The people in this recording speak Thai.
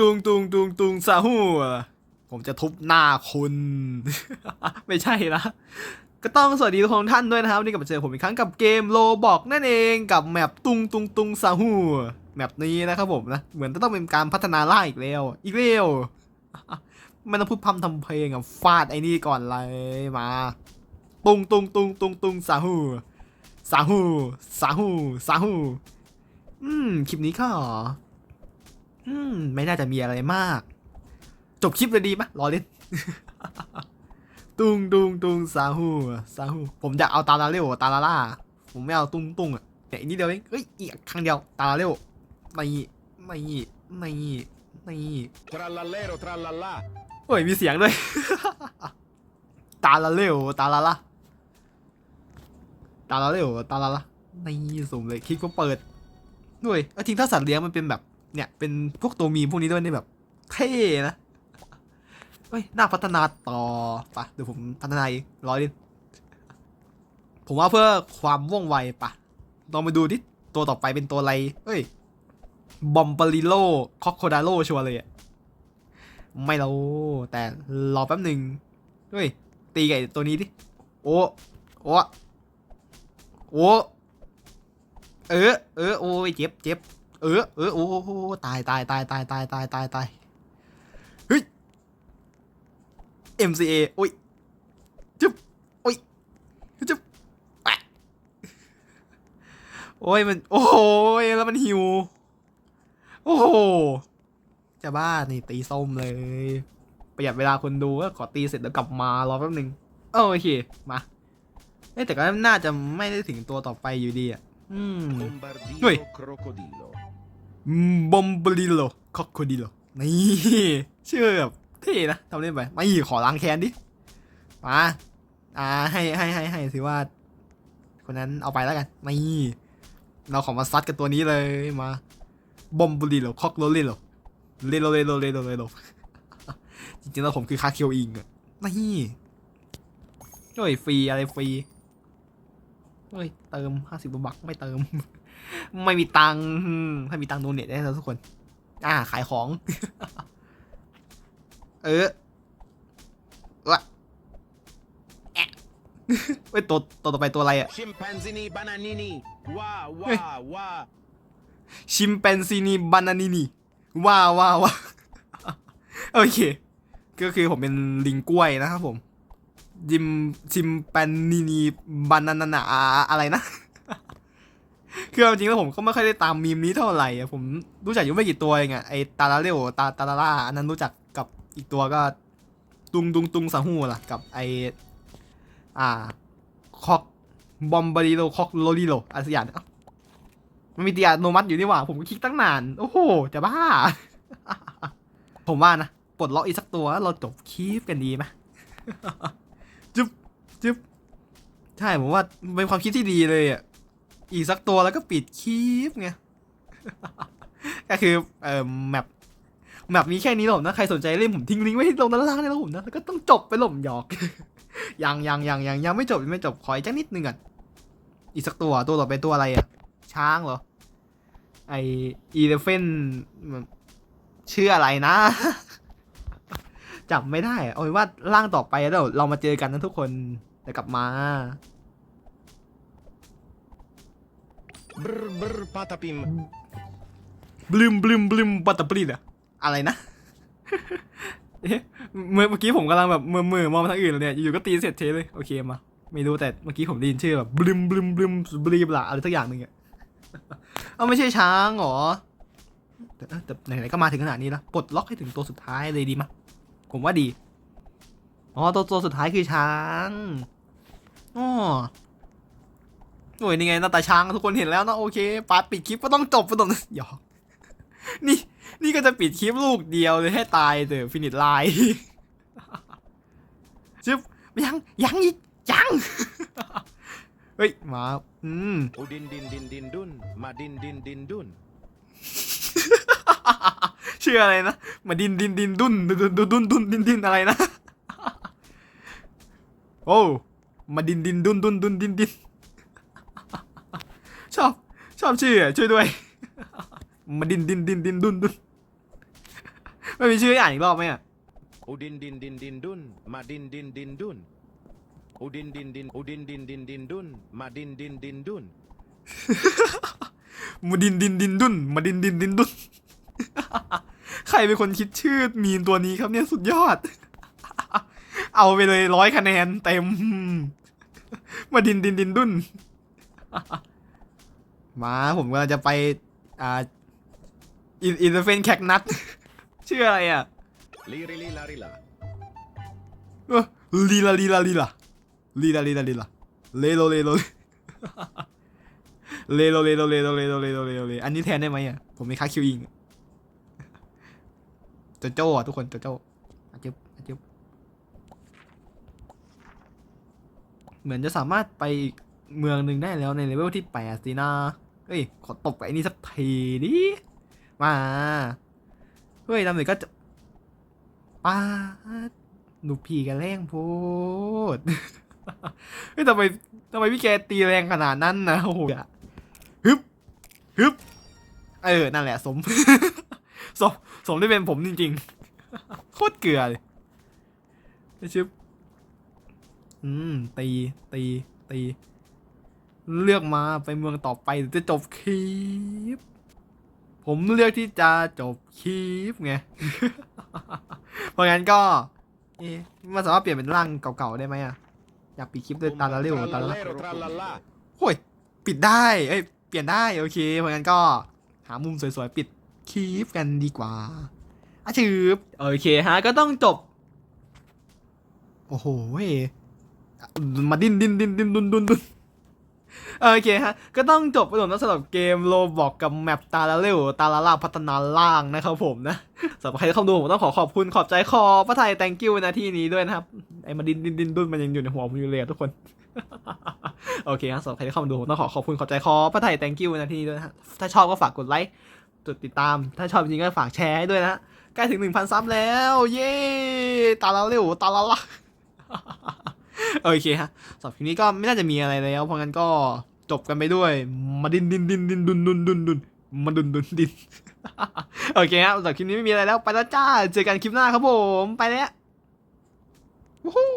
ตุงตุงตุงตุงซาฮูผมจะทุบหน้าคุณ ไม่ใช่นะก็ต้องสวัสดีทุกคนท่านด้วยนะครับ นี่กลับมาเจอผมอีกครั้งกับเกมโลบอกนั่นเองกับแมปตุงตุงตุงซาฮูแมปนี้นะครับผมนะ เหมือนจะต้องเป็นการพัฒนาล่าอีกแล้ว อีกแล้วไม่ต้องพูดพร่ำทำเพลงอะฟาดไอ้นี่ก่อนเลยมา ตุงตุงตุงตุงตุงซาฮูซาฮูซาฮูซาฮูอืมคลิปนี้ก็ อืม ไม่น่าจะมีอะไรมาก จบคลิปเลยดีไหมรอเล่น ตุงตุงตุงซาฮูซาฮูผมอยากเอาตาลาเร็วตาลาล่า ผมไม่เอาตุ้งตุ้งอะเนี่ยอีกนิดเดียวเองเอ้ยอีกครั้งเดียวตาลาเร็วไม่ไม่ไม่ไม่ Trallallero, trallallà. โอ้ยมีเสียงด้วย ตาลาเร็วตาลาล่าตาลาเร็วตาลาล่าไม่สุ่มเลยคลิกก็เปิดด้วยเอาจริงถ้าสัตว์เลี้ยงมันเป็นแบบ เนี่ยเป็นพวกตัวมีพวกนี้ด้วยนี่แบบเท่นะเฮ้ยน่าพัฒนาต่อปะเดี๋ยวผมพัฒนาอีกร้อยดิผมว่าเพื่อความว่องไวปะลองไปดูดิตัวต่อไปเป็นตัวอะไรเฮ้ย บอมบาริโลคอคโคดาโลชัวร์เลยอะไม่รู้แต่รอแป๊บหนึ่งเฮ้ย ตีไอ้ตัวนี้ดิ โอ้โอ้โอ้เออ เออ โอ้ยเจ็บเจ็บ เออเออโอ้โหตายตายตายตายตายตายตายตายเฮ้ย MCA โอ้ยจุ๊บโอ้ยจุ๊บแปะโอ้ยมันโอ้โหแล้วมันหิว โอ้โหจะบ้านี่ตีส้มเลย ประหยัดเวลาคนดูก็ขอตีเสร็จแล้วกลับมารอแป๊บนึงโอเคมาเอ้ยแต่ก็น่าจะไม่ได้ถึงตัวต่อไปอยู่ดีอะ อืม Bombardino, Ui. crocodilo. บอมบลิโลคอคโคดิโลนี่ชื่อแบบเท่นะทำเล่นไปไม่ขอล้างแค้นดิมาอ่าให้ให้ให้ให้สิว่า คนนั้นเอาไปแล้วกันไม่เราขอมาซัดกันตัวนี้เลยมาบอมบลิโลคอกโรเลโลเลโลเลโลเลโลเลโลจริงๆแล้วผมคือคาเคียวอิงอะนี่โอ้ยฟรีอะไรฟรี เฮ้ยเติมห้าสิบบักไม่เติม ไม่มีตังค์อืมถ้ามีตังค์โดเน็ตได้แล้วทุกคน อ่าขายของ เออวะแอะเฮ้ยตัวตัวต่อไปตัวอะไรอะ Scimpanzini, bananini. Wah, Ui. wah, wah. ชิมแปนซีนีบานานินีว้าวว้าวว้าโอเค ก็คือผมเป็นลิงกล้วยนะครับผม ยิมชิมแปนนีนีบานานานาอะไรนะ คือเอาจริงแล้วผมก็ไม่ค่อยได้ตามมีมนี้เท่าไหร่อะผมรู้จักอยู่ไม่กี่ตัวเองอะไอตาลาเรโอตาตาลาล่าอันนั้นรู้จักกับอีกตัวก็ ตุงตุงตุงซาฮูล่ะ กับไออ่าคอกบอมบาริโลคอกโลลิโลอะไรสักอย่างเนี่ยเอ้ามันมีเตียโนมัติอยู่นี่หว่า ผมก็คลิกตั้งนาน โอ้โห จะบ้า ผมว่านะปลดล็อกอีกสักตัว เราจบคลิปกันดีไหม จึ๊บใช่ผมว่าเป็นความคิดที่ดีเลยอะอีกสักตัวแล้วก็ปิดคลิปไงก็คือเอ่อแมปแมปนี้แค่นี้หรอกนะใครสนใจเล่นผมทิ้งลิงก์ไว้ที่ตรงด้านล่างนี่แล้วผมนะแล้วก็ต้องจบไปหล่มหยอกยังยังยังยังยังไม่จบยังไม่จบขออีกจักนิดนึงก่อนอีกสักตัวตัวต่อไปตัวอะไรอะ ช้างเหรอ ไออีเลฟเฟนชื่ออะไรนะจำไม่ได้อะเอาเป็นว่าร่างต่อไปแล้วเรามาเจอกันนะทุกคน ดี๋ยวกลับมา Brr, brr, patapim. บลืมบลืมบลืมปัตตปรีดอะอะไรนะเอ๊ะเมื่อเมื่อกี้ผมกำลังแบบเมื่อเมื่อมองไปทางอื่นเลยเนี่ยอยู่ๆก็ตีเสร็จเทเลยโอเคมาไม่รู้แต่เมื่อกี้ผมได้ยินชื่อแบบบลืมบลืมบลืมบลีบละอะไรสักอย่างหนึ่งอะเอาไม่ใช่ช้างเหรอแต่เอ้ยแต่ไหนๆก็มาถึงขนาดนี้แล้วปลดล็อกให้ถึงตัวสุดท้ายเลยดีมะผมว่าดีอ๋อตัวตัวสุดท้ายคือช้าง อ๋อโอ้ยนี่ไงหน้าตาช้างทุกคนเห็นแล้วนะโอเคปาดปิดคลิปก็ต้องจบไปตรงนั้นหยอกนี่นี่ก็จะปิดคลิปลูกเดียวเลยให้ตายเถอะฟินิชไลน์จึ๊บยังยังอีกยังเฮ้ยมาอืม Udin, din, din, din, dun. Madin, din, din, dun. ชื่ออะไรนะมาดินดินดินดุนดุนดุนดุนดุนดินดินอะไรนะโอ้ มาดินดินดุนดุนดุนดินดินชอบชอบชื่ออะช่วยด้วย มาดินดินดินดินดุนดุนไม่มีชื่อให้อ่านอีกรอบไหมอะ Udin din din din dun, madin din din dun. Udin din din udin din din din dun, madin din din dun. มาดินดินดินดุนมาดินดินดินดุนใครเป็นคนคิดชื่อมีมตัวนี้ครับเนี่ยสุดยอด เอาไปเลยร้อยคะแนนเต็ม มาดินดินดินดุนมาผมกำลังจะไปอ่าอินอินเตอร์เฟนแคกนัทชื่ออะไรอะ Liri lila rila. เออลีลาลีลาลีลาลีลาลีลาลีลาเลโลเลโลเลโลเลโลเลโลเลโลเลโลเลโลเลอันนี้แทนได้ไหมอะผมมีค่าคิวอิงโจโจ้อะทุกคนโจโจ้อาจึบอาจึบ เหมือนจะสามารถไปเมืองหนึ่งได้แล้วในเลเวลที่แปดสินะเฮ้ย ขอตบกับไอ้นี่สักทีดิมา เฮ้ยทำหนึ่งก็จะป้าดหนูผีกันแรงโพดเฮ้ยทำไมทำไมพี่แกตีแรงขนาดนั้นนะโอ้โหฮึบฮึบเออ นั่นแหละ สม สม สมได้เป็นผมจริงๆ โคตรเกลือเลยไปชึบ อืม ตี ตี ตี เลือกมาไปเมืองต่อไปจะจบคลิป ผมเลือกที่จะจบคลิปไง เพราะงั้นก็เอ๊ะมันสามารถเปลี่ยนเป็นร่างเก่าๆได้ไหมอะ อยากปิดคลิปด้วยตาละเร็วตาละ Trallallero trallallà. โอ้ย ปิดได้ เอ้ย เปลี่ยนได้ โอเค เพราะงั้นก็หามุมสวยๆ ปิดคลิปกันดีกว่าอาชืบโอเคฮะ ก็ต้องจบ โอ้โห มาดิ้นดิ้นดิ้นดิ้นดุนดุนดุนโอเคฮะ ก็ต้องจบไปหมดแล้วสำหรับเกมโลบอกกับแมปตาละเร็วตาละล่าพัฒนาล่างนะครับผมนะสำหรับใครที่เข้ามาดูผมต้องขอขอบคุณขอบใจคอพระไทย thank you นะที่นี้ด้วยนะครับ ไอ้มาดินดินดินดุนมันยังอยู่ในหัวผมอยู่เลยทุกคน โอเคครับสำหรับใครที่เข้ามาดูผมต้องขอขอบคุณขอบใจคอพระไทย thank you นะที่นี้ด้วยนะถ้าชอบก็ฝากกดไลค์กดติดตาม ถ้าชอบจริงก็ฝากแชร์ให้ด้วยนะใกล้ถึง 1,000 ซับแล้ว เย้ตาละเร็วตาละละ โอเคฮะสำหรับคลิปนี้ก็ไม่น่าจะมีอะไรแล้ว เพราะงั้นก็จบกันไปด้วย มาดินดินดินดินดุนดุนดุนดุนมาดุนดุนดิน โอเคครับสำหรับคลิปนี้ไม่มีอะไรแล้ว ไปแล้วจ้า เจอกันคลิปหน้าครับผม ไปแล้ว วู้ฮู้